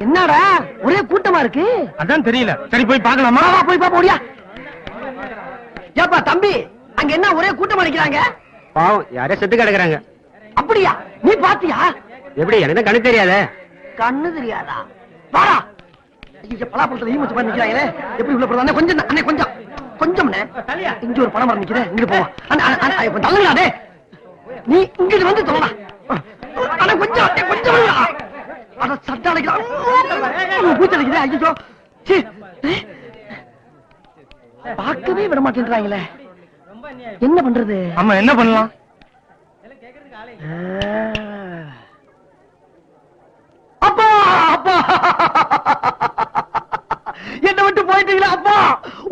என்னடா? ஒரே கூட்டமா இருக்கு? அதான் தெரியல. சரி போய் வா, போய் பாப்போம் ஓடியா. ஏப்பா தம்பி அங்க என்ன ஒரே கூட்டமா நிக்கிறாங்க பாவம் யாரே செத்து கிடக்குறாங்க. அப்படியா? நீ பாத்தியா? எப்படி எனக்கு கணக்கு தெரியாதே? கண்ணு தெரியாதா? வாடா. ஐயோ பலாப்பழத்துல ஈ மச்சு மாதிரி நிக்கிறாங்களே. எப்படி உள்ள போறதா? கொஞ்சம் அண்ணே கொஞ்சம். கொஞ்சம் இங்க ஒரு பணம் மரம் நிக்குது இங்க போவோம் அண்ணா, அண்ணா, அண்ணா, இப்ப தள்ளுங்களா டேய். நீ இங்கிட்டு வந்து அண்ணா கொஞ்சம் கொஞ்சம். அட சட்டை அடைக்கிறா. பூச்சி அடைக்குது. ஐயோ. பார்க்கவே விட மாட்டேன்றாங்களே. என்ன பண்றது? ஆமா என்ன பண்ணலாம்? அப்பா அப்பா. போயிட்டீங்களா அப்பா?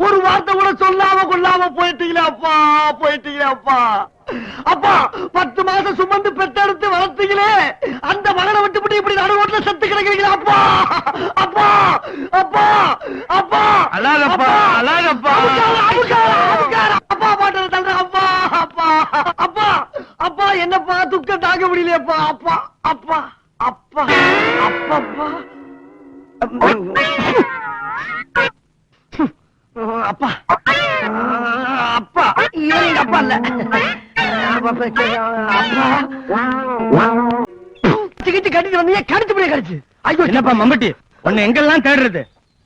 ஒரு வார்த்தை கூட சொல்லாம கொள்ளாம போயிட்டீங்களா அப்பா போயிட்டீங்களா அப்பா. அப்பா பத்து மாசம் சுமந்து பெத்தெடுத்து வளர்த்தீங்களே. அந்த மகனை விட்டு இப்படி நடு ரோட்ல செத்து கிடக்கிறீங்களா அப்பா. அப்பா அப்பா அப்பா. அழாதப்பா, அழாதப்பா. அமுக்காத, அமுக்காத, அமுக்காத. அப்பா பாட்டு தள்ளுற அப்பா அப்பா. அப்பா அப்பா என்னப்பா துக்கம் தாங்க முடியலையப்பா. அப்பா அப்பா அப்பா அப்பப்பா அப்பா. அப்பா. இவன் எங்க அப்பா இல்ல. அப்பா சிகிச்சை கட்டிட்டு வந்தீங்க கடிச்சு முடிய கடிச்சு. ஐயோ என்னப்பா மம்பட்டி? உன்னை எங்கெல்லாம் தேடுறது?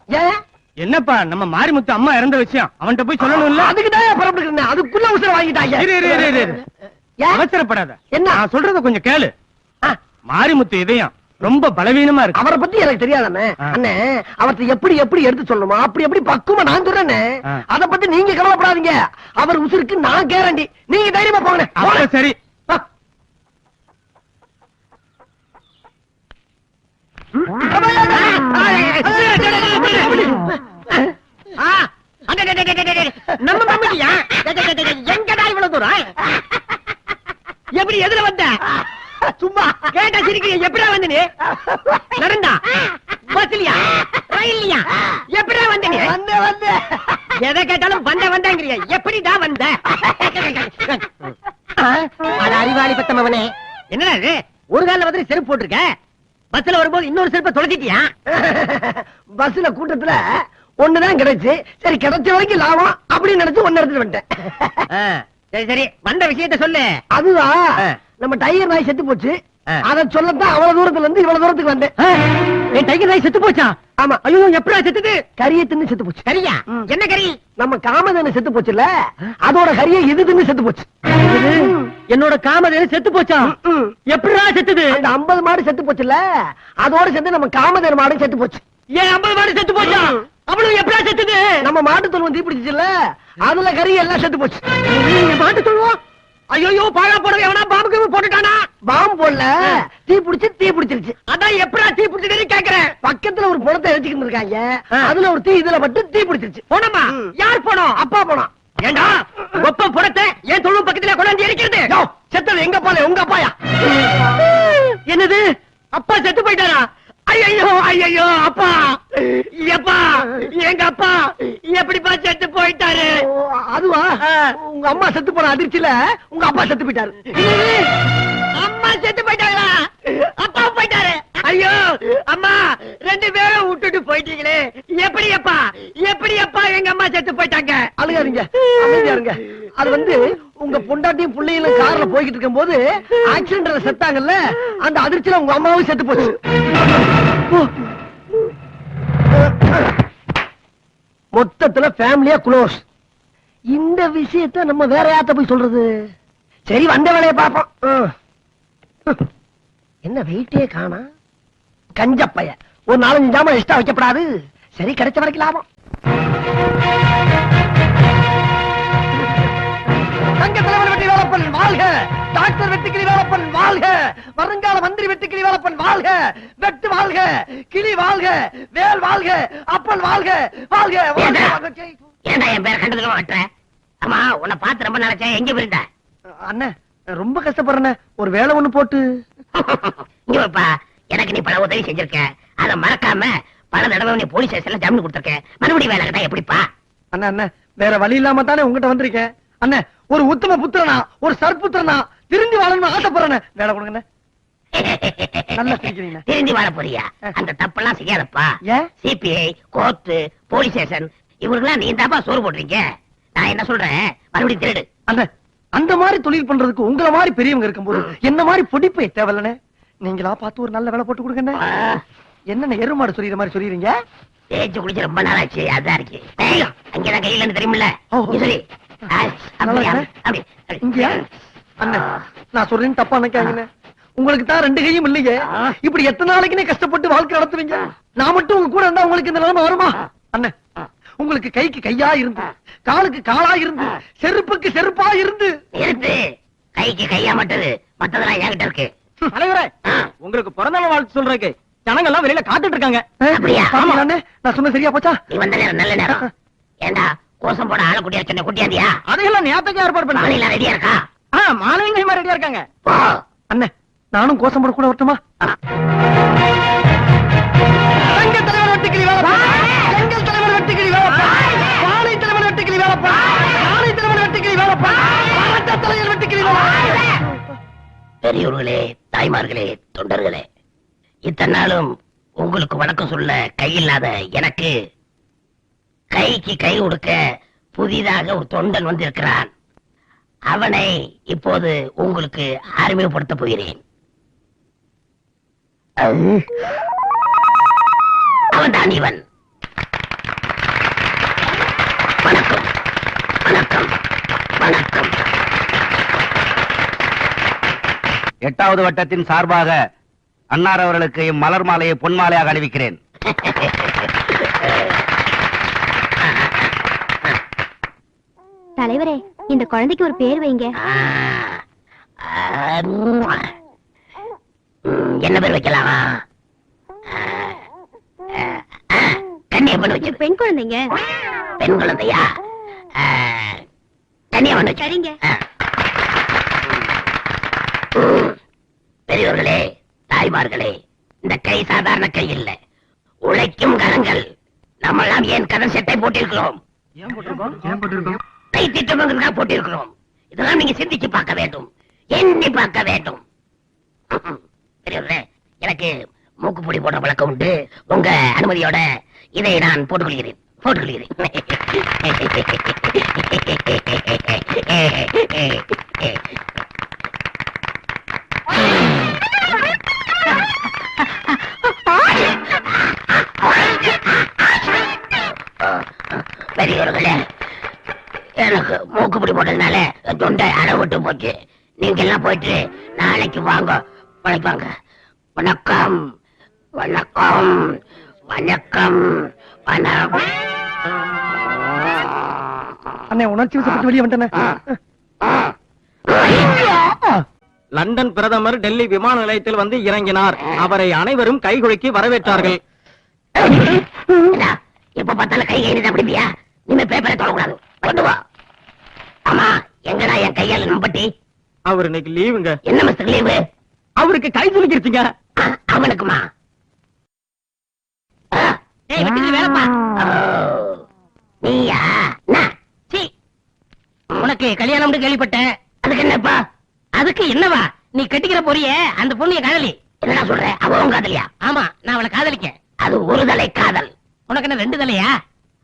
ஏன் என்னப்பா நம்ம மாரிமுத்து அம்மா இறந்த விஷயம்? அவன்கிட்ட போய் சொல்லணும்ல அதுக்கு தான் புறப்பட்டு அதுக்குள்ள உசுர வாங்கிட்டாங்க. இரு, இரு, இரு, இரு? அவசரப்படாத. என்ன? நான் சொல்றத கொஞ்சம் கேளு. மாரிமுத்து இதயம். ரொம்ப பலவீனமா இருக்கு. அவரை பத்தி எனக்கு தெரியாதானே. அண்ணே அவர்த்த எப்படி எப்படி எடுத்து சொல்லணுமா அப்படி எப்படி பக்குவமா நான் சொல்றேனே. ஆ. அத பத்தி நீங்க கவலைப்படாதீங்க. அவர் உசுருக்கு நான் கேரண்டி. நீங்க தைரியமா போங்க. சரி. நம்ம மம்மிட்டியா எங்கடா இவ்வளவு தூரம்? எப்படி எதுல வந்த? சும்மா கேட்டா சிரிக்கிறீங்க. எப்படிடா வந்த நீ? நடந்தா? பஸ்லயா? ரயில்லையா? எப்படிடா வந்த நீ? வந்த வந்த. எதை கேட்டாலும் வந்த வந்தங்கிறிய. எப்படிடா வந்த? அட அறிவாளி பத்தமவனே. என்னடா இது? ஒரு கால வந்து செருப்பு போட்டிருக்க? பஸ்ல வரும்போது இன்னொரு செருப்பை தொலைச்சிட்டியா? பஸ்ல கூட்டத்துல ஒண்ணுதான் கிடைச்சு. சரி கிடைச்ச வரைக்கும் லாபம். அப்படின்னு நினைச்சு ஒன்னு எடுத்துட்டு வந்துட்டேன். சரி சரி. வந்த விஷயத்த சொல்லு. அதுதான். நம்ம டைகர் நாய் செத்து போச்சு. அத சொல்லத்தான் அவ்வளவு தூரத்துல இருந்து இவ்வளவு தூரத்துக்கு வந்தேன். என் டைகர் நாய் செத்து போச்சா? ஆமா. ஐயோ எப்படா செத்துது? கரிய தின்னு செத்து போச்சு. கரியா? என்ன கறி நம்ம காமதேனு செத்து போச்சுல அதோட கரிய இது தின்னு செத்து போச்சு. என்னோட காமதேனு செத்து போச்சா? எப்படிடா செத்துது? அந்த 50 மாடு செத்து போச்சுல அதோட சேர்ந்து நம்ம காமதேனு மாடும் செத்து போச்சு. ஏன் 50 மாடு செத்து போச்சா? அவ்வளவு எப்படா செத்துது? நம்ம மாட்டு தொழுவம் தீப்பிடிச்சுல அதுல கறி எல்லாம் செத்து போச்சு. மாட்டு தொழுவம்? ஐயோ பாழா போடவே எவனா பாம்புக்கு போட்டுட்டானா? பாம்பு போடல. தீ பிடிச்சு தீ பிடிச்சிருச்சு. அதான் எப்படா தீ பிடிச்சதுன்னு கேக்குறேன். பக்கத்துல ஒரு புணத்தை எரிச்சுக்கிட்டு இருக்காங்க அதுல ஒரு தீ இதுல பட்டு தீ பிடிச்சிருச்சு. போனமா? யார் போனோம்? அப்பா போனோம் ஏண்டா? ஒப்ப புறத்தை ஏன் தொழு பக்கத்துல கொண்டாந்து எரிக்கிறது. செத்தது எங்க பால? உங்க அப்பாயா? என்னது? அப்பா செத்து போயிட்டாரா? ஐயோ ஐயோ அப்பா. எப்பா எங்க அப்பா எப்படிப்பா செத்து போயிட்டாரு? அதுவா? உங்க அம்மா செத்து போன அதிர்ச்சியில உங்க அப்பா செத்து போயிட்டாரு. அம்மா செத்து போயிட்டாங்களா? அப்பா போயிட்டாரு. ஐயோ அம்மா ரெண்டு பேரும் விட்டுட்டு போயிட்டீங்களே. எப்படி அப்பா? எப்படி அப்பா எங்க அம்மா செத்து போயிட்டாங்க? அழுகாதீங்க. அமைதியா இருங்க. அது வந்து உங்க பொண்டாட்டியும் பிள்ளைகளும் கார்ல போய்கிட்டு இருக்கும் போது ஆக்சிடென்ட்ல செத்தாங்கல்ல அந்த அதிர்ச்சியில உங்க அம்மாவும் செத்து போச்சு. மொத்தத்துல ஃபேமிலியா குளோஸ் இந்த விஷயத்த நம்ம வேற யாத்த போய் சொல்றது? சரி வந்த வேலையை பார்ப்போம். என்ன வெயிட்டே காணா? கஞ்சப்பைய. ஒரு நாலஞ்சு ஜாமான் எக்ஸ்ட்ரா வைக்கப்படாது. சரி கிடைச்ச வரைக்கும் லாபம். தங்க தலைவர் வெற்றி வேலப்பன் வாழ்க. டாக்டர் வெட்டுக்கிளி வேலப்பன் வாழ்க. வருங்கால மந்திரி வெட்டுக்கிளி வேலப்பன் வாழ்க. வெட்டு வாழ்க கிளி வாழ்க வேல் வாழ்க அப்பன் வாழ்க வாழ்க. ஏன்டா என் பேரை கண்டதுல மாட்டுற? ஆமா உன்னை பார்த்து ரொம்ப நினைச்சேன் எங்க போயிருந்த? அண்ணன் ரொம்ப கஷ்டப்படுறேன். ஒரு வேலை ஒண்ணு போட்டு. இங்க வாப்பா. எனக்கு நீ பல உதவி செஞ்சிருக்க. அத மறக்காம பல தடவை நீ போலீஸ் ஸ்டேஷன்ல ஜாமீன் கொடுத்திருக்க. மறுபடியும் வேலை கேட்டா எப்படிப்பா? அண்ணா அண்ணன் வேற வழி இல்லாம தானே உங்ககிட்ட வந்திருக்கேன். அண்ணே ஒரு உத்தம புத்திரனா ஒரு சற்புத்திரனா திருந்தி வாழணும்னு ஆசைப்படுறேன். வேலை கொடுங்க நல்லா சிரிக்கிறீங்க வாழ போறியா? அந்த தப்பெல்லாம் செய்யாதப்பா. சிபிஐ கோர்ட்டு போலீஸ் ஸ்டேஷன் இவருக்கெல்லாம் நீ தாப்பா சோறு போடுறீங்க நான் என்ன சொல்றேன்? மறுபடியும் திருடு. அண்ணே அந்த மாதிரி தொழில் பண்றதுக்கு உங்கள மாதிரி பெரியவங்க இருக்கும்போது என்ன மாதிரி பொடிப்பை தேவையில்லண்ணே? நீங்களா பார்த்து ஒரு நல்ல வேலை போட்டு கொடுங்கண்ணே. ஆ, என்னென்ன எருமாடு சொல்லிடுற மாதிரி சொல்லிடுறீங்க தேய்ச்சு குளிச்சு ரொம்ப நாள் ஆச்சு அதான் இருக்கு. அங்கதான் கையில தெரியுமில்ல. ஓ. நான் தப்பா உங்களுக்கு தான் ரெண்டு கையும் இல்லையே. இப்படி எத்தனை நாளைக்குனே கஷ்டப்பட்டு வாழ்க்கை நடத்துவீங்க? நான் மட்டும் உங்க கூட இருந்தா உங்களுக்கு இந்த நிலைமை வருமா? அண்ணே உங்களுக்கு கைக்கு கையா இருந்து காலுக்கு காலா இருந்து செருப்புக்கு செருப்பா இருந்து. நிறுத்து கைக்கு கையா மட்டது. மத்ததெல்லாம் என்கிட்ட இருக்கு. தலைவரே உங்களுக்கு பிறந்த நாள் வாழ்த்து சொல்றதுக்கு ஜனங்க எல்லாம் வெளியில காத்துட்டு இருக்காங்க. நான் சொன்ன சரியா போச்சா? நீ வந்த நேரம் நல்ல நேரம். ஏண்டா? கோசம் போட ஆள குட்டியா சொன்ன குட்டியாந்தியா அதையெல்லாம் நேரத்துக்கு ஏற்பாடு பண்ணி. மாலையில ரெடியா இருக்கா? மாணவிங்க ரெடியா இருக்காங்க. அண்ணே நானும் கோசம் போட கூட வரட்டுமா? சங்க தலைவர் வெட்டுக்கிளி வேலைப்பா செங்கல் தலைவர் வெட்டுக்கிளி வேலைப்பா பானை தலைவர் வெட்டுக்கிளி வேலைப்பா பானை தலைவர் வெட்டுக்கிளி தலைவர் வேலைப்பா பெரியோர்களே தாய்மார்களே தொண்டர்களே இத்தனை நாளும் உங்களுக்கு வணக்கம் சொல்ல கையில்லாத எனக்கு கைக்கு கை கொடுக்க புதிதாக ஒரு தொண்டன் வந்திருக்கிறான். அவனை இப்போது உங்களுக்கு அறிமுகப்படுத்த போகிறேன். அவன் தான் இவன். வணக்கம். வணக்கம். வணக்கம். எட்டாவது வட்டத்தின் சார்பாக அன்னார் அவர்களுக்கு இம்மலர் மாலையை பொன் மாலையாக அணிவிக்கிறேன். தலைவரே இந்த குழந்தைக்கு ஒரு பேர் வைங்க. என்ன பேர் வைக்கலாமா? பெண் குழந்தைங்க. பெண் குழந்தையா? கன்னியம்மன் வச்சு சரிங்க. ம். பெரியோர்களே தாய்மார்களே இந்த கை சாதாரண கை இல்ல. உழைக்கும் கரங்கள். நம்மெல்லாம் ஏன் கடன் செட்டை போட்டிருக்கிறோம்? கை திட்டமாக போட்டிருக்கிறோம். இதெல்லாம் நீங்க சிந்திச்சு பார்க்க வேண்டும். எண்ணி பார்க்க வேண்டும். எனக்கு மூக்குப்பொடி போடுற பழக்கம் உண்டு. உங்க அனுமதியோட இதை நான் போட்டுக்கொள்கிறேன். போட்டுக்கொள்கிறேன். பெரியவர்களே மூக்குப்பிடி போட்டதுனால தொண்டை அரை விட்டு போச்சு. நீங்க எல்லாம் போயிட்டு நாளைக்கு வாங்க. உழைப்பாங்க வணக்கம். வணக்கம். வணக்கம். வணக்கம். அண்ணே உணர்ச்சி வசப்பட்டு வெளியே வந்துட்டேனே. லண்டன் பிரதமர் டெல்லி விமான நிலையத்தில் வந்து இறங்கினார். அவரை அனைவரும் கைகுலுக்கி வரவேற்றார்கள். எப்ப பார்த்தாலும் கை கைது அப்படியா நீங்க பேப்பரை தொடக்கூடாது கொண்டு வா. ஆமா எங்கடா என் கையால நம்பட்டி? அவர் இன்னைக்கு லீவுங்க. என்ன மிஸ்டர் லீவு? அவருக்கு கை துலுக்கிருச்சுங்க அவனுக்குமா? ஏய், வெட்டுக்கிளி வேலைப்பா. நீயா? என்ன? சீ, உனக்கு கல்யாணம்னு கேள்விப்பட்டேன். அதுக்கு என்னப்பா? அதுக்கு என்னவா? நீ கட்டிக்கிற போறிய அந்த பொண்ணிய காதலி. என்னடா சொல்ற? அவ உன் காதலியா? ஆமா நான் அவளை காதலிக்கேன். அது ஒரு தலை காதல். உனக்கு என்ன ரெண்டு தலையா?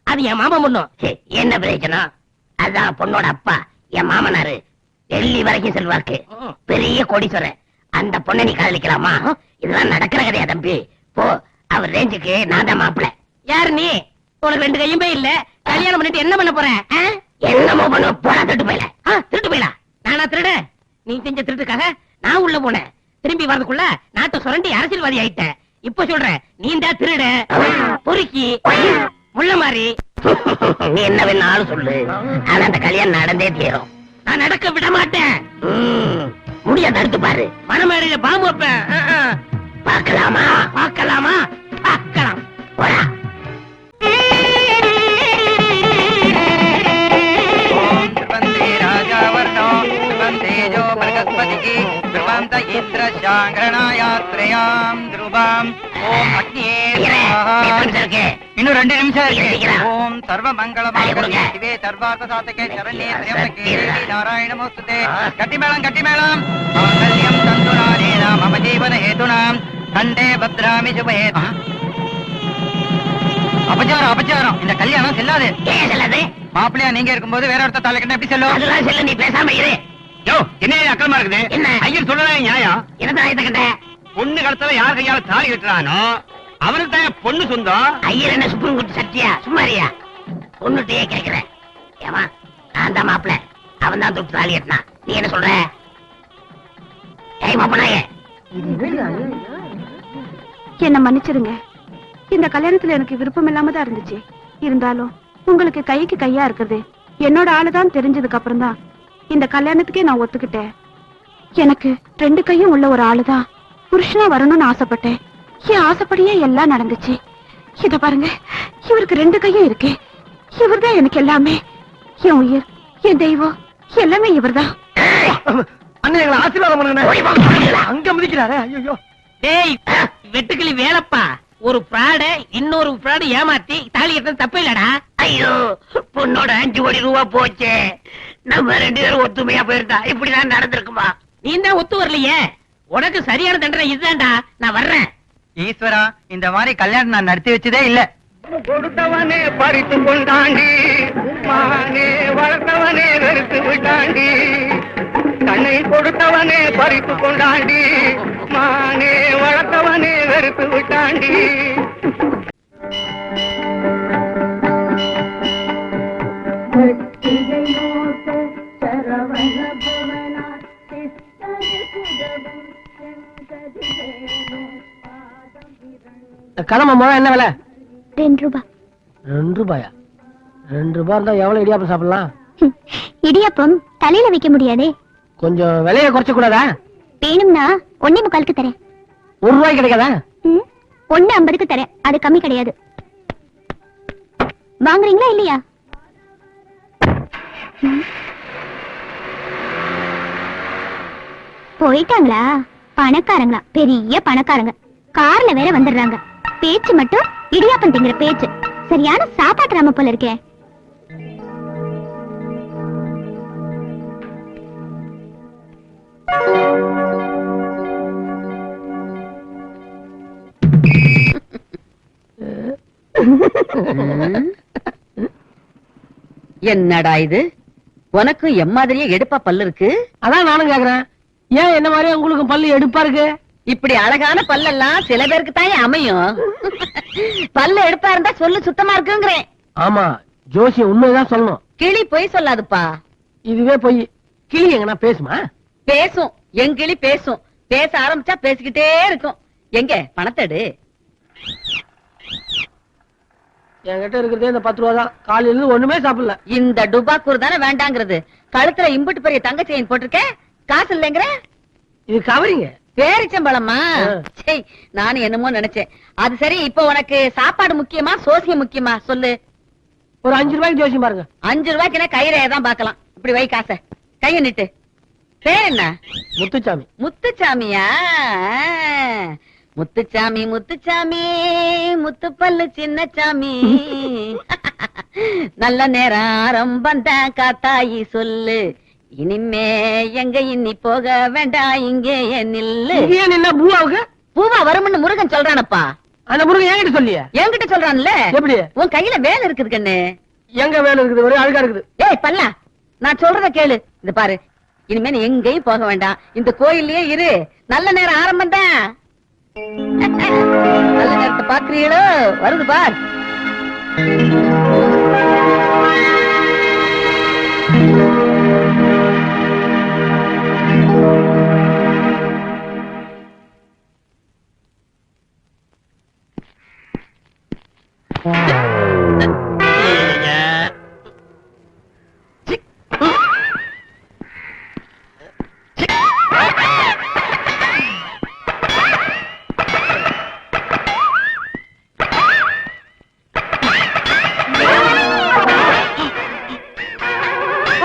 அது என் மாமா பொண்ணும் சே, என்ன பிரயோஜனம்? அதான் பொண்ணோட அப்பா என் மாமனாரு. டெல்லி வரைக்கும் செல்வாக்கு. பெரிய கோடீஸ்வரன் அந்த பொண்ணை நீ காதலிக்கலாமா? இதெல்லாம் நடக்கிற கதையா தம்பி. போ அவர் ரேஞ்சுக்கு நான் தான் மாப்பிள்ள. யாரு நீ? உனக்கு ரெண்டு கையுமே இல்ல. கல்யாணம் பண்ணிட்டு என்ன பண்ண போற? என்னமோ பண்ண போடா திட்டு போயில. திருட்டு போயிடா நானா திருட? நீ செஞ்ச திருட்டுக்காக நான் உள்ள போனேன். திரும்பி வரதுக்குள்ள நாட்டை சுரண்டி அரசியல்வாதி ஆயிட்டேன் இப்ப சொல்றேன் நீ தான் திருட. பொறுக்கி. முள்ள மாதிரி நீ என்ன வேணாலும் சொல்லு. ஆனா அந்த கல்யாணம் நடந்தே தீரும். நான் நடக்க விட மாட்டேன். முடிய தடுத்து பாரு. மனமேடையில பாம்பு வைப்பேன். பார்க்கலாமா? பார்க்கலாமா? பார்க்கலாம். போடா. वन्दे राजावर्णो वन्देजो बृहस्पतिः பவந்த இந்திர சாங்கரணாயாத்ரயாம் துருவாம் ஓம் அக்னியே ஐயரே, ஸ்வாஹா. எத்தனை நிமிஷம் இருக்கு? இன்னும் ரெண்டு நிமிஷம் இருக்கு சீக்கிரம். ஓம் சர்வ ஐயா, மங்களமாக கொடுங்க. சிவே சர்வார்த்த சாதகே சரண்யே ஐயா, திரியம்பகே சத்தியதா. தேவி நாராயணமோஸ்துதே ஆ. கட்டி மேளம் கட்டி மேளம் மாங்கல்யம் தந்துநானேன மம ஜீவன ஹேதுனாம் கண்டே பத்ராமி சுபஹேது அபச்சாரம் அபச்சாரம் இந்த கல்யாணம் செல்லாது ஏன் செல்லாது மாப்பிள்ளையா நீங்க இருக்கும்போது வேற ஒருத்தர் தலைக்கட்ட எப்படி செல்லும் அதெல்லாம் செல்ல நீ பேசாம இரு யோ என்ன அக்கலமா இருக்குது? என்ன? ஐயர் சொல்லலாம் நியாயம். என்னதான் ஆயத்த கண்ட பொண்ணு கழுத்துல யார் கையால தாலி கட்டுறானோ அவனுக்கு தான் பொண்ணு சொந்தம். ஐயர் என்ன சுப்ரீம் கோர்ட் சட்டியா சும்மாரியா பொண்ணுகிட்டயே கேக்குறேன் ஏமா நான் தான் மாப்பிள. அவன் தான் தொட்டு தாலி கட்டினான். நீ என்ன சொல்ற? ஏய் என்ன மன்னிச்சிடுங்க. இந்த கல்யாணத்துல எனக்கு விருப்பம் இல்லாம தான் இருந்துச்சு. இருந்தாலும் உங்களுக்கு கைக்கு கையா இருக்குது என்னோட ஆளுதான் தெரிஞ்சதுக்கு அப்புறம் தான் இந்த கல்யாணத்துக்கே நான் ஒத்துக்கிட்டேன். எனக்கு ரெண்டு கையும் உள்ள ஒரு ஆளுதான். புருஷனா வரணும்னு ஆசைப்பட்டேன். என் ஆசைப்படியே எல்லாம் நடந்துச்சு. இத பாருங்க இவருக்கு ரெண்டு கையும் இருக்கு. இவர்தான் எனக்கு எல்லாமே. என் உயிர் என் தெய்வம் எல்லாமே இவர்தான். அண்ணன் எங்களை ஆசீர்வாதம் பண்ணுங்க அங்க மிதிக்கிறாரு ஐயோ டேய் வெட்டுக்கிளி வேலப்பா. ஒரு பிராட இன்னொரு பிராடு ஏமாத்தி தாலி கட்ட தப்பு இல்லடா. ஐயோ பொண்ணோட அஞ்சு கோடி ரூபா போச்சே. நம்ம ரெண்டு பேரும் ஒத்துமையா போயிருந்தா இப்படிதான் நடந்திருக்குமா? நீ தான் ஒத்து வரலையே. உனக்கு சரியான தண்டனை இதுதான்டா. நான் வர்றேன். ஈஸ்வரா இந்த மாதிரி கல்யாணம் நான் நடத்தி வச்சதே இல்ல. கொடுத்தவனே பறித்து கொண்டாண்டி. மானே வளர்த்தவனே வெறுத்து விட்டாண்டி. கண்ணை கொடுத்தவனே பறித்து கொண்டாண்டி. மானே வளர்த்தவனே வெறுத்து விட்டாண்டி. கிளம்ப முகம் என்ன விலை? ரெண்டு ரூபாய் ரெண்டு ரூபாயா? ரெண்டு ரூபாய் இருந்தா எவ்வளவு இடியாப்பம் சாப்பிடலாம்? இடியாப்பம் தலையில வைக்க முடியாதே. கொஞ்சம் விலையை குறைச்ச கூடாதா? வேணும்னா ஒன்னே முக்காலுக்கு தரேன். ஒரு ரூபாய் கிடைக்காதா? ஒண்ணு ஐம்பதுக்கு தரேன். அது கம்மி கிடையாது. வாங்குறீங்களா இல்லையா. போயிட்டாங்களா? பணக்காரங்களா. பெரிய பணக்காரங்க. கார்ல வேற வந்துடுறாங்க. பேச்சு மட்டும் இடியாப்பம் திங்கிற பேச்சு. சரியான சாப்பாட்டு ராம போல இருக்கே. என்னடா இது? உனக்கும் எம் மாதிரியே எடுப்பா பல்லு இருக்கு? அதான் நானும் கேக்குறேன். ஏன் என்ன மாதிரி உங்களுக்கு பல்லு எடுப்பா இருக்கு? இப்படி அழகான பல்லெல்லாம் சில பேருக்கு தான் அமையும். பல்லு எடுப்பா இருந்தா சொல்லு சுத்தமா இருக்குங்கிறேன். ஆமா ஜோசியம் உண்மைதான் சொல்லணும். கிளி போய் சொல்லாதுப்பா. இதுவே போய். கிளி எங்கன்னா பேசுமா? பேசும். என் கிளி பேசும். பேச ஆரம்பிச்சா பேசிக்கிட்டே இருக்கும். எங்க? பணத்தடு என்கிட்ட இருக்கிறதே இந்த பத்து ரூபா தான். காலையில இருந்து ஒண்ணுமே சாப்பிடல. இந்த டுபாக்கூர் தானே வேண்டாங்கிறது. கழுத்துல இம்புட்டு பெரிய தங்க செயின் போட்டிருக்கேன் காசு இல்லைங்கிற? இது கவரிங்க. பேரிச்சம்பழமா நானும் என்னமோ நினைச்சேன். அது சரி இப்போ உனக்கு சாப்பாடு முக்கியமா சோசியம் முக்கியமா? சொல்லு. ஒரு அஞ்சு ரூபாய்க்கு ஜோசியம் பாருங்க. அஞ்சு ரூபாய்க்குனா கையில தான் பார்க்கலாம். இப்படி வை காசை. கைய நிட்டு. பேர் என்ன? முத்துச்சாமி. முத்துச்சாமியா. முத்துச்சாமி முத்துச்சாமி. முத்துப்பல்லு சின்னச்சாமி. நல்ல நேரம் தான் காத்தாயி சொல்லு. இனிமே எங்க இன்னி போக வேண்டாம் இங்கே நில்லு. இங்கேயே நின்னா பூவாவுக்கு? பூவா வரும்னு முருகன் சொல்றானப்பா. அந்த முருகன் என்கிட்ட சொல்லிய? என்கிட்ட சொல்றான்ல? எப்படி? உன் கையில வேலை இருக்குது கண்ணு. எங்க வேலை இருக்குது? ஒரே அழுகா இருக்குது. ஏய் பல்லா நான் சொல்றத கேளு. இந்த பாரு. இனிமே நீ எங்கேயும் போக வேண்டாம் இந்த கோயில்லயே இரு. நல்ல நேரம் ஆரம்பம் தான். நல்ல நேரத்தை பாக்குறீங்களோ வருது பார்.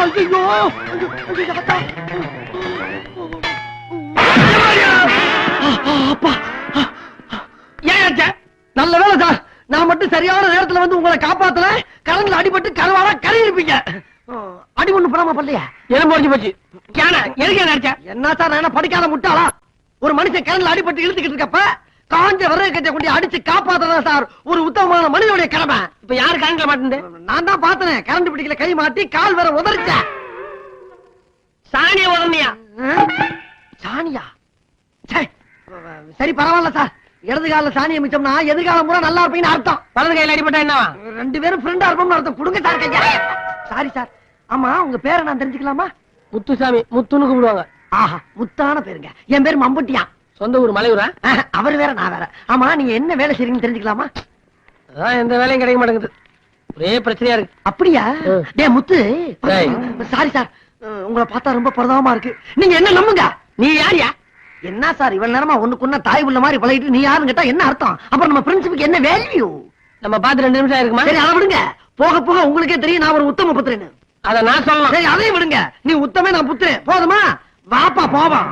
ஐயோ அப்பா. ஏன் நல்ல வேலை சார். நான் மட்டும் சரியான நேரத்துல வந்து உங்களை காப்பாத்தல கரண்ட்ல அடிபட்டு கருவாடா கறி இருப்பீங்க அடி ஒண்ணு படாம பண்ணலையா எலும்பு உடைஞ்சு போச்சு. கேன எதுக்கு என்ன சார் நான் படிக்காத முட்டாளா? ஒரு மனுஷன் கரண்ட்ல அடிபட்டு இழுத்துக்கிட்டு இருக்கப்ப காஞ்ச விறகு கட்டை கொண்டு அடிச்சு காப்பாத்துறதா சார்? ஒரு உத்தமமான மனிதனுடைய கடமை. இப்ப யாரு கரண்ட்ல மாட்டேன் நான் தான் பார்த்தேன். கரண்ட் பிடிக்கல கை மாட்டி கால் வேற உதறிச்சேன் சாணிய உடனேயா சாணியா. சரி பரவாயில்ல சார். இடது கால சாணியை மிச்சம்னா எதிர்காலம் பூரா நல்லா இருப்பீங்கன்னு அர்த்தம். வலது கையில அடிபட்டா என்னவா ரெண்டு பேரும் ஃப்ரெண்டா இருப்போம்னு அர்த்தம். கொடுங்க சார் கையா. சாரி சார் ஆமா உங்க பேரை நான் தெரிஞ்சுக்கலாமா? முத்துசாமி முத்துன்னு கூப்பிடுவாங்க. ஆஹா முத்தான பேருங்க. என் பேர் மம்புட்டியா? சொந்த ஊர் மலையூரா? அவர் வேற நான் வேற. ஆமா நீங்க என்ன வேலை செய்றீங்கன்னு தெரிஞ்சுக்கலாமா? அதான் எந்த வேலையும் கிடைக்க மாட்டேங்குது. ஒரே பிரச்சனையா இருக்கு. அப்படியா. டேய் முத்து. சாரி சார் உங்களை பார்த்தா ரொம்ப பிரதாபமா இருக்கு. நீங்க என்ன நம்புங்க? நீ யாரியா என்ன சார் இவ்வளவு நேரமா ஒண்ணுக்குன்ன தாய் உள்ள மாதிரி பழகிட்டு நீ யாருன்னு கேட்டா என்ன அர்த்தம்? அப்புறம் நம்ம பிரின்சிபுக்கு என்ன வேல்யூ நம்ம பார்த்து ரெண்டு நிமிஷம் இருக்குமா சரி அதை விடுங்க. போக போக உங்களுக்கே தெரியும் நான் ஒரு உத்தம புத்திரன்னு அத நான் சொல்லலாம். சரி அதையும் விடுங்க. நீ உத்தமே நான் புத்திரன். போதுமா? வாப்பா போவான்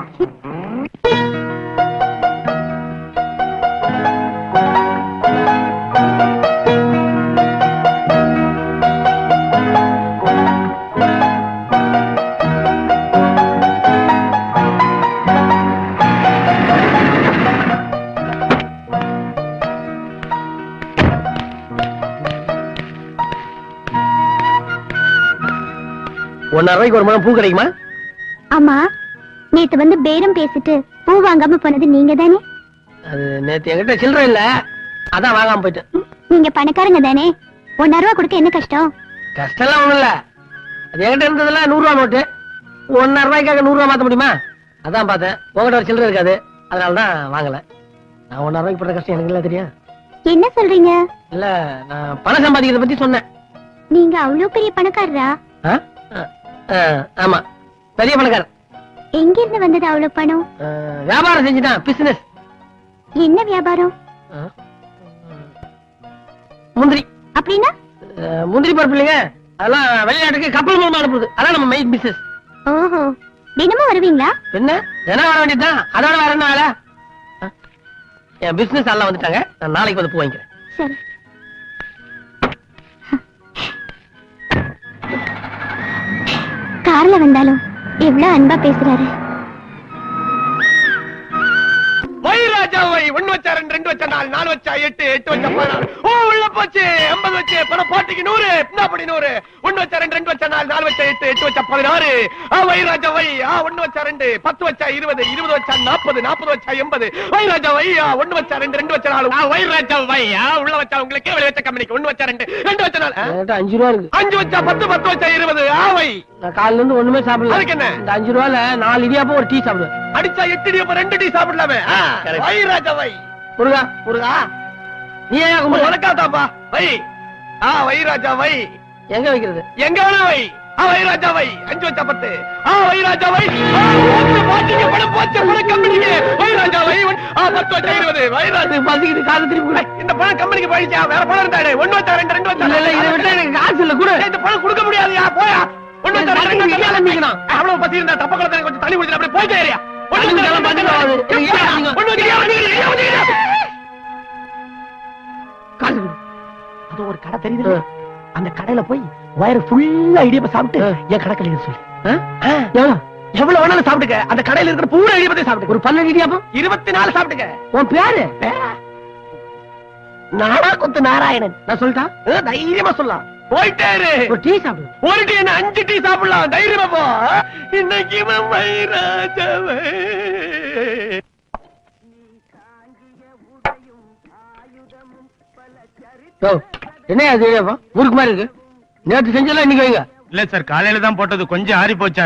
ஒன்னரை ரூபாய்க்கு ஒரு முழம் பூ கிடைக்குமா? ஆமா நேத்து வந்து பேரம் பேசிட்டு பூ வாங்காம போனது நீங்க தானே அது நேத்து என்கிட்ட சில்லறை இல்ல. அதான் வாங்காம போயிட்டேன். நீங்க பணக்காரங்க தானே? ஒன்னாயிரம் ரூபாய் கொடுக்க என்ன கஷ்டம்? கஷ்டம்லாம் ஒண்ணும் இல்ல. அது என்கிட்ட இருந்ததுல நூறு ரூபா நோட்டு. ஒன்னரை ரூபாய்க்காக நூறு ரூபா மாத்த முடியுமா? அதான் பார்த்தேன். உங்ககிட்ட ஒரு சில்லறை இருக்காது. அதனால தான் வாங்கல. நான் ஒன்னரை ரூபாய்க்கு பண்ற கஷ்டம் எனக்கு இல்ல தெரியும்? என்ன சொல்றீங்க? இல்ல நான் பணம் சம்பாதிக்கிறத பத்தி சொன்னேன். நீங்க அவ்வளவு பெரிய பணக்காரரா? ஆ, ஆமா. பெரிய பணக்காரர் எங்க இருந்து வந்தது அவ்வளவு பணம்? வியாபாரம் செஞ்சுட்டான் பிசினஸ் என்ன வியாபாரம்? முந்திரி. அப்படின்னா? முந்திரி பருப்பு இல்லைங்க. அதெல்லாம் வெளிநாட்டுக்கு கப்பல் மூலமா அனுப்புறது. அதான் நம்ம மெயின் பிசினஸ் ஓஹோ. தினமும் வருவீங்களா? என்ன? தினம் வர வேண்டியதுதான். அதோட வேற என்ன வேலை? ஆ? என் பிசினஸ் எல்லாம் வந்துட்டாங்க. நான் நாளைக்கு வந்து பூ வாங்கிக்கிறேன். சரி. கார்ல வந்தாலும் எவ்வளவு அன்பா பேசுறாரு. வை ராஜா வை ஒண்ணு வச்சா ரெண்டு வச்சா நாலு நாலு வச்சா எட்டு எட்டு வச்சா பதினாறு ஓ உள்ள போச்சு. எண்பது வச்சு. பணம் பாட்டிக்கு நூறு. என்ன படி நூறு? ஒண்ணு வச்சா ரெண்டு ரெண்டு வச்சா நாலு நாலு வச்சா எட்டு எட்டு வச்சா பதினாறு. ஆ வை ராஜா வை. ஆ ஒண்ணு வச்சா ரெண்டு. பத்து வச்சா இருபது. இருபது வச்சா நாற்பது நாற்பது வச்சா எண்பது. வை ராஜா வை. ஆ ஒண்ணு வச்சா ரெண்டு ரெண்டு வச்சா நாலு. ஆ வை ராஜா வை. ஆ உள்ள வச்சா உங்களுக்கு வெளிய வச்ச கம்பெனிக்கு ஒண்ணு வச்சா ரெண்டு. ரெண்டு வச்சா நாலு. அஞ்சு ரூபா இருக்கு. அஞ்சு வச்சா பத்து பத்து வச்சா இருபது. ஆ வை. நான் காலையில இருந்து ஒண்ணுமே சாப்பிடல. அதுக்கு என்ன? இந்த அஞ்சு ரூபால நாலு இடியாப்பம் ஒரு டீ சாப்பிடுவேன். அடிச்சா எட்டு டீ அப்ப ரெண்டு டீ சாப்பிடலாமே. வை ராஜா வை. முருகா முருகா. நீ உனக்காதாப்பா வை. ஆ வை ராஜா வை. எங்க வைக்கிறது? எங்க வேணா வை. ஆ வை ராஜா வை. அஞ்சு வச்சா பத்து. ஆ வை ராஜா வை. போச்சுங்க, பணம் போச்சு, பணம் கம்பெனிக்கு. வை ராஜா வை. ஆ, பத்து வச்சா இருபது. வை ராஜா- பசிக்குது காசு திருப்பி கொடு. இந்த பணம் கம்பெனிக்கு போயிடுச்சா? வேற பணம் இருந்தாடே ஒண்ணு வச்சா ரெண்டு ரெண்டு வச்சா இல்ல இதை விட்டா எனக்கு காசு இல்ல. கூட. இந்த பணம் கொடுக்க முடியாதுயா? போயா. ஒண்ணு வச்சா ரெண்டு. அவ்வளவு பசி இருந்தா தப்ப குளத்துல கொஞ்சம் தண்ணி குடிச்சு அப்படியே போயிட்டே கொடு. ஒரு கடை தெரியுது அந்த கடையில போய் வயிறு ஃபுல்லா இடியப்ப சாப்பிட்டு என் இருக்கு சொல்லு? ஆ, எவ்வளவு வேணாலும் சாப்பிட்டுக்க அந்த கடையில இருக்கிற பூரா இடியப்பத்தை சாப்பிட்டுக்க ஒரு பன்னெண்டு இடியாப்பம் இருபத்தி நாலு சாப்பிட்டுக்க உன் பேரு? நாடா குத்து நாராயணன் நான் சொல்லிட்டா தைரியமா சொல்லலாம் போயிட்டே இரு ஒரு டீ சாப்பிடு. ஒரு டீ என்ன அஞ்சு டீ சாப்பிடலாம். தைரியமா போ இன்னைக்கு ஓ, என்ன அது முறுக்கு மாதிரி இருக்கு. நேத்து செஞ்சதெல்லாம் இன்னைக்கு வைங்க. இல்ல சார் காலையில தான் போட்டது. கொஞ்சம் ஆறி போச்சு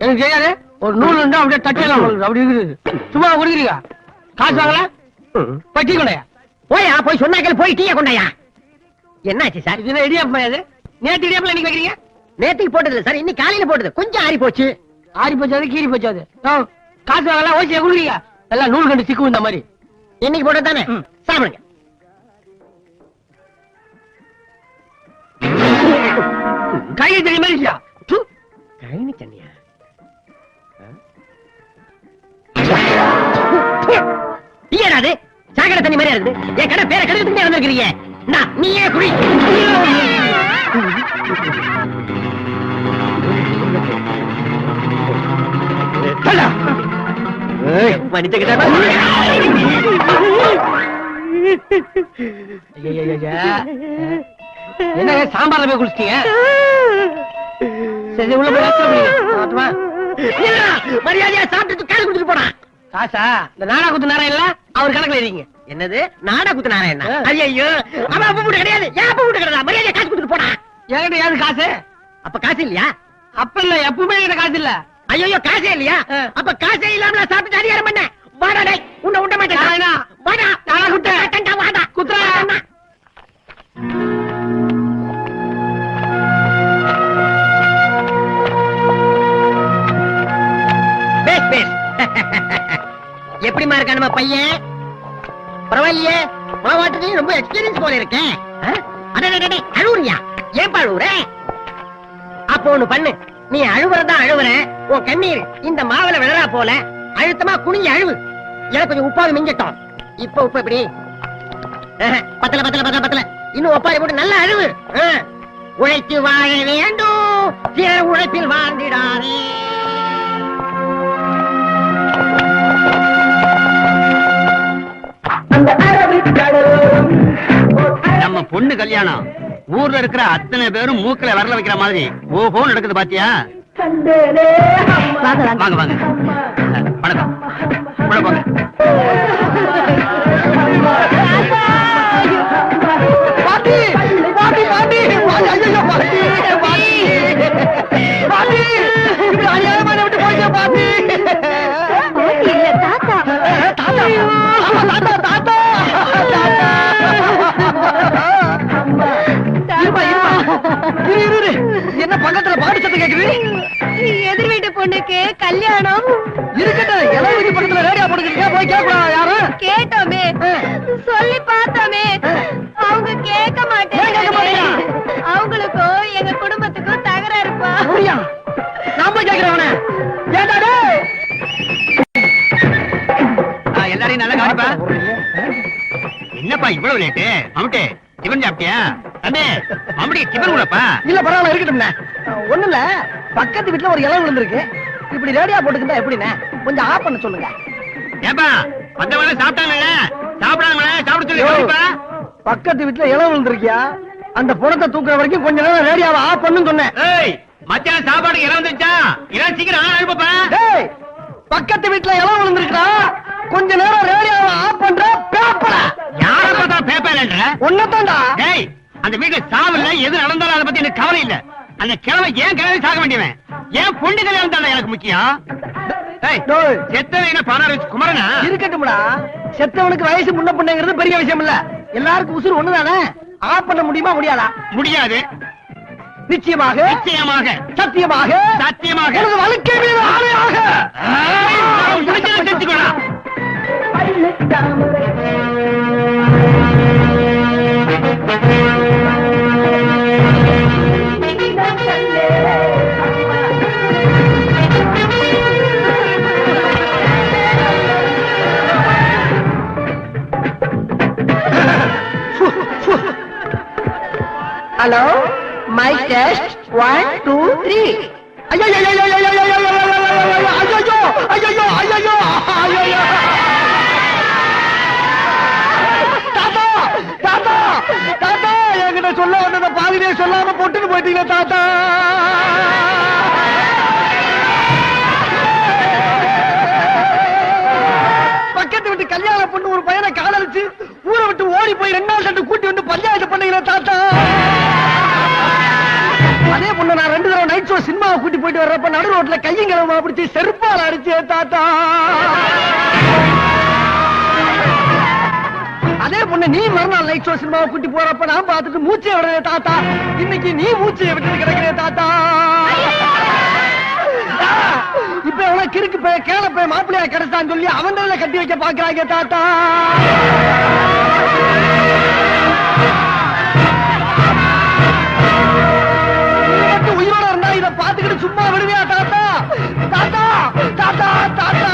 எனக்கு தெரியாது ஒரு நூல் இருந்தா அப்படியே தட்டியெல்லாம் அப்படி இருக்குது. சும்மா கொடுக்குறீங்க? காசு வாங்கல? பட்டி கொண்டையா போயா போய் சொன்னாக்கல போய் டீய கொண்டாயா என்னாச்சு சார்? இது இடியாப்பம் அது நேத்து இடியாப்பம் இன்னைக்கு வைக்கிறீங்க? நேத்துக்கு போட்டது சார். இன்னைக்கு காலையில போட்டது. கொஞ்சம் ஆறி போச்சு. ஆறி போச்சாது கீறி போச்சாது காசு வாங்கல ஓசியா கொடுக்குறீங்க. எல்லாம் நூல் கண்டு சிக்கு இந்த மாதிரி. இன்னைக்கு போட்டது தானே? சாப்பிடுங்க. கையை தெரிய மாதிரி கழனி தண்ணியா அது? சாக்கடை தண்ணி மாதிரியா இருக்குது. என் கடை பேரை கெடுக்கிறதுக்கு வந்திருக்கிறீங்க நீயே குடி. என்ன சாம்பார்ல போய் குளிச்சிட்டீங்க சரி உள்ள போய் மரியாதையா சாப்பிட்டு கால் குடிச்சிட்டு போடா காசா இந்த நாடா குத்து நேரம் இல்ல அவர் கணக்குல இருக்கீங்க என்னது? நாடா குத்து நாராயணா. ஐயோ அவன் அப்ப வீட்டு கிடையாது. ஏன் அப்ப வீட்டு கிடையாது மரியாதையா காசு கொடுத்துட்டு போடா. என்கிட்ட யாரு காசு? அப்ப காசு இல்லையா? அப்ப இல்ல எப்பவுமே என்கிட்ட காசு இல்ல. ஐயோ காசே இல்லையா. அப்ப காசே இல்லாமல சாப்பிட்டு அதிகாரம் பண்ண? வாடா டேய் உன்னை உண்ட மாட்டேன். வாடா? மாட்டேன்டா, வாடா குத்துறா. எப்படிமா இருக்கா நம்ம பையன்? பரவாயில்லையே மாவாட்டுக்கு ரொம்ப எக்ஸ்பீரியன்ஸ் போல இருக்கேன் ஆ? அழுவுறியா? ஏன் அழுவுற? அப்போ ஒண்ணு பண்ணு. நீ அழுவுறதா அழுவுற. உன் கண்ணீர் இந்த மாவுல விழறா போல. அழுத்தமா குனிஞ்சு அழுவு. எனக்கு கொஞ்சம் உப்பாவி மிஞ்சட்டும். இப்ப உப்பு எப்படி? பத்தல பத்தல பத்தல பத்தல. இன்னும் ஒப்பாரி போட்டு நல்லா அழுவு. உழைத்து வாழ வேண்டும். பிறர் உழைப்பில் வாழ்ந்திடாதே. நம்ம பொண்ணு கல்யாணம். ஊர்ல இருக்கிற அத்தனை பேரும் மூக்குல விரல வைக்கிற மாதிரி ஓஹோ நடக்குது பாத்தியா? வாங்க வாங்க. வணக்கம். போங்க. பாட்டு சத்தம் கேக்குது? எதிர் வீட்டு பொண்ணுக்கு கல்யாணம். இருக்கட்டும் இலை வீட்டு பக்கத்துல ரேடியோ போட்டுக்கிட்டு போய் கேட்கலாம் யாரும்? கேட்டோமே. சொல்லி பார்த்தோமே. அவங்க கேட்க மாட்டேங்கிறா? அவங்களுக்கும் எங்க குடும்பத்துக்கும் தகராறுப்பா அப்படியா? நான் போய் கேட்கிறேன் அவனை. ஏண்டா டேய். ஆ, எல்லாரையும் நல்லா கவனிப்பா. என்னப்பா இவ்வளவு லேட்டு மம்முட்டி டிபன் சாப்பிட்டியா? தம்பி மம்முடி டிபன் கூடப்பா இல்ல பரவாயில்ல இருக்கட்டும்ண்ணே. ஒண்ணு இல்ல பக்கத்து வீட்டுல ஒரு இலை விழுந்திருக்கு. இப்படி ரேடியோ போட்டுக்கிட்டா எப்படிண்ணே? கொஞ்சம் ஆஃப் பண்ண சொல்லுங்க. ஏப்பா வந்தவங்க சாப்பிட்டாங்கல்ல? சாப்பிடாங்களே சாப்பிட சொல்லி பக்கத்து வீட்டுல இலை விழுந்திருக்கியா? அந்த பணத்தை தூக்குற வரைக்கும் கொஞ்ச நேரம் ரேடியோவை ஆஃப் பண்ணுன்னு சொன்னேன். மத்தியானம் சாப்பாடு இடம் வந்துச்சா இடம் சீக்கிரம் அனுப்பப்பா பக்கத்து வீட்டுல இலை விழுந்திருக்கா கொஞ்ச நேரம் ரேடியோவை ஆஃப் பண்ற பேப்பர. யார பார்த்தா பேப்பர்ன்ற ஒன்னதான்டா டேய் அந்த வீட்டுல சாவல்ல எது நடந்தாலும் அதை பத்தி எனக்கு கவலை இல்ல. அந்த கிழமை ஏன் கிழமை சாக வேண்டியவன்? ஏன் பொண்ணு கல்யாணம் தானே எனக்கு முக்கியம். செத்தவன் பதினாறு வயசு குமரனா? இருக்கட்டும்டா. செத்தவனுக்கு வயசு முன்ன பின்னைங்கிறது பெரிய விஷயம் இல்ல. எல்லாருக்கும் உசுறு ஒண்ணுதானே? ஆஃப் பண்ண முடியுமா முடியாதா? முடியாது. நிச்சயமாக. நிச்சயமாக. சத்தியமாக. சத்தியமாக. Hello my test one two three சொல்ல வந்தத பாதிலே சொல்லாம போட்டுன்னு போயிட்டீங்க தாத்தா பக்கத்து விட்டு கல்யாணம் பண்ணு ஒரு பையனை காதலிச்சு ஊரை விட்டு ஓடி போய் ரெண்டு நாள் ரெண்டு கூட்டி வந்து பள்ளி ஷோ சினிமாவை கூட்டி போயிட்டு வர்றப்ப நடு ரோட்ல கையும் கிளம்ப பிடிச்சி செருப்பால் அடிச்சு தாத்தா. அதே பொண்ணு நீ மறுநாள் லைட் ஷோ சினிமாவை கூட்டி போறப்ப நான் பார்த்துட்டு மூச்சை விடுறே தாத்தா. இன்னைக்கு நீ மூச்சையை விட்டு கிடக்கிறே தாத்தா. இப்ப எவ்வளவு கிறுக்கு போய் கேள போய் மாப்பிள்ளையா கிடைச்சான்னு சொல்லி அவன் கட்டி வைக்க பாக்குறாங்க தாத்தா. இதை பார்த்துக்கிட்டு சும்மா விடுவியா தாத்தா? தாத்தா தாத்தா தாத்தா.